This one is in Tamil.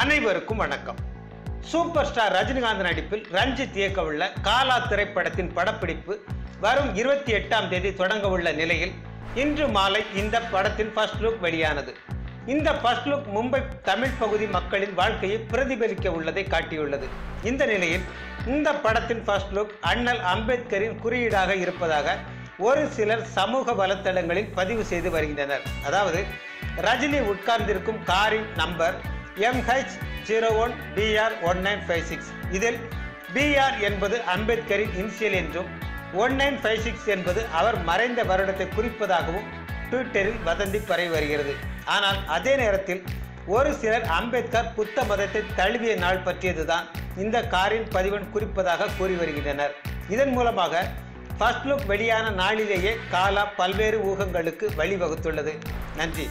அனைவருக்கும் வணக்கம். சூப்பர் ஸ்டார் ரஜினிகாந்த் நடிப்பில் ரஞ்சித் இயக்கவுள்ள காலா திரைப்படத்தின் படப்பிடிப்பு வரும் இருபத்தி எட்டாம் தேதி தொடங்க உள்ள நிலையில் இன்று மாலை இந்த படத்தின் ஃபர்ஸ்ட் லுக் வெளியானது. இந்த ஃபர்ஸ்ட் லுக் மும்பை தமிழ் பகுதி மக்களின் வாழ்க்கையை பிரதிபலிக்க உள்ளதை காட்டியுள்ளது. இந்த நிலையில் இந்த படத்தின் ஃபர்ஸ்ட் லுக் அண்ணல் அம்பேத்கரின் குறியீடாக இருப்பதாக ஒரு சிலர் சமூக வலைத்தளங்களில் பதிவு செய்து வருகின்றனர். அதாவது ரஜினி உட்கார்ந்திருக்கும் காரின் number MH zero one PR one nine five six இதில் பிஆர் என்பது அம்பேத்கரின் இனிஷியல் என்றும் ஒன் நைன் ஃபைவ் சிக்ஸ் என்பது அவர் மறைந்த வருடத்தை குறிப்பதாகவும் ட்விட்டரில் வதந்தி பரவி வருகிறது. ஆனால் அதே நேரத்தில் ஒரு சிலர் அம்பேத்கர் புத்த மதத்தை தழுவிய நாள் பற்றியதுதான் இந்த காரின் பதிவன் குறிப்பதாக கூறி வருகின்றனர். இதன் மூலமாக ஃபர்ஸ்ட் லுக் வெளியான நாளிலேயே காலா பல்வேறு ஊகங்களுக்கு வழிவகுத்துள்ளது. நன்றி.